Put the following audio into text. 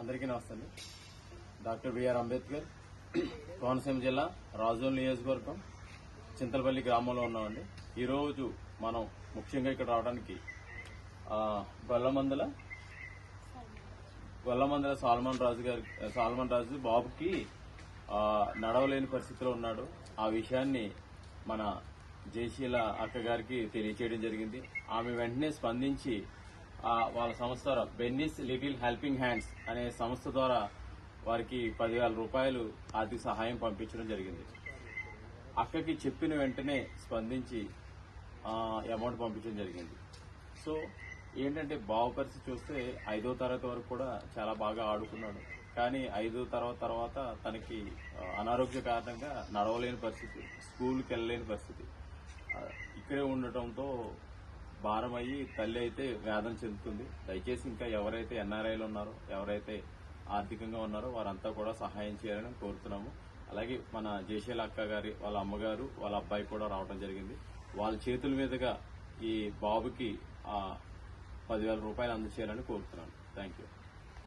అందరికీ నమస్తే. Doctor BR Ambedkar Konaseema జిల్లా రాజోల్ నియోజకవర్గం చింతలపల్లి గ్రామంలో ఉన్నామండి. ఈరోజు మనం ముఖ్యంగా ఇక్కడ రావడానికి గొల్లమందల గొల్లమందల సాల్మన్ రాజు గారి సాల్మన్ రాజు బాబుకి నడవలేని పరిస్థితిలో ఉన్నాడు. ఆ విషయాన్ని మన జయశీల అక్కగారికి తెలియచేయడం జరిగింది. ఆమె వెంటనే స్పందించి వాళ్ళ సంస్థ ద్వారా బెన్నిస్ లిటిల్ హెల్పింగ్ హ్యాండ్స్ అనే సంస్థ ద్వారా వారికి పదివేల రూపాయలు ఆర్థిక సహాయం పంపించడం జరిగింది. అక్కకి చెప్పిన వెంటనే స్పందించి అమౌంట్ పంపించడం జరిగింది. సో ఏంటంటే బావ పరిస్థితి చూస్తే ఐదో తరగతి వరకు కూడా చాలా బాగా ఆడుకున్నాడు. కానీ ఐదో తరగతి తర్వాత తనకి అనారోగ్య కారణంగా నడవలేని పరిస్థితి స్కూల్కి వెళ్ళలేని పరిస్థితి. ఇక్కడే ఉండటంతో భారం అయ్యి తల్లి అయితే వేదన చెందుతుంది. దయచేసి ఇంకా ఎవరైతే ఎన్ఆర్ఐలు ఉన్నారో ఎవరైతే ఆర్థికంగా ఉన్నారో వారంతా కూడా సహాయం చేయాలని కోరుతున్నాము. అలాగే మన జయశీల అక్క గారి వాళ్ళ అమ్మగారు వాళ్ళ అబ్బాయి కూడా రావడం జరిగింది. వాళ్ళ చేతుల మీదుగా ఈ బాబుకి ఆ పదివేల రూపాయలు అందచేయాలని కోరుతున్నాను. Thank you.